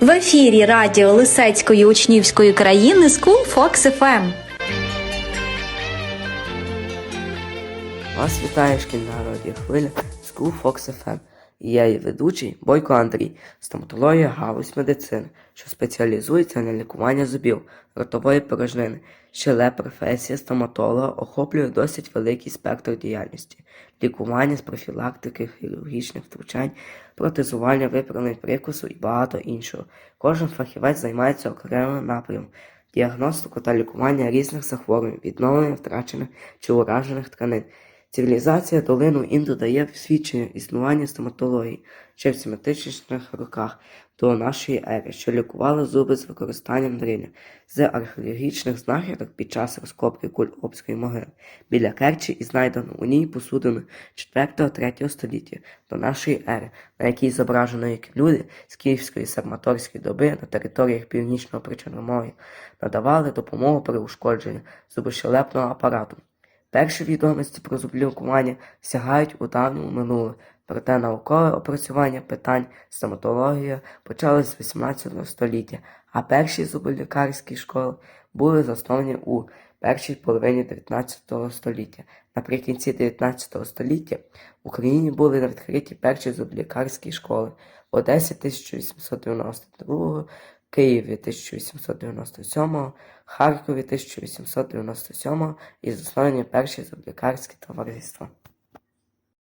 В ефірі радіо Лисецької учнівської країни School Fox FM. Вас вітає шкільна радіохвиля School Fox FM. І я її ведучий Бойко Андрій, стоматологія галузь медицини, що спеціалізується на лікуванні зубів, ротової порожнини. Щеле професія стоматолога охоплює досить великий спектр діяльності, лікування з профілактики, хірургічних втручань, протезування, виправлень прикусу і багато іншого. Кожен фахівець займається окремим напрямом діагностику та лікування різних захворювань, відновлення втрачених чи уражених тканин. Цивілізація долину Інду дає свідчення існування стоматології ще в семантичних роках до нашої ери, що лікували зуби з використанням дриля, з археологічних знахідок під час розкопки куль Обської могили біля Керчі і знайдено у ній посудину 4-3 століття до нашої ери, на якій зображено як люди з київської сарматорської доби на територіях північного Причорномор'я надавали допомогу при ушкодженні зубощелепного апарату. Перші відомості про зублікування сягають у давньому минуле, проте наукове опрацювання питань стоматології почалось з 18 століття, а перші зуболікарські школи були засновані у першій половині 19 століття. Наприкінці 19 століття в Україні були відкриті перші зублікарські школи Одесі 1892 Києві 1897, Харкові 1897 і засновані перші зоблікарські товариства.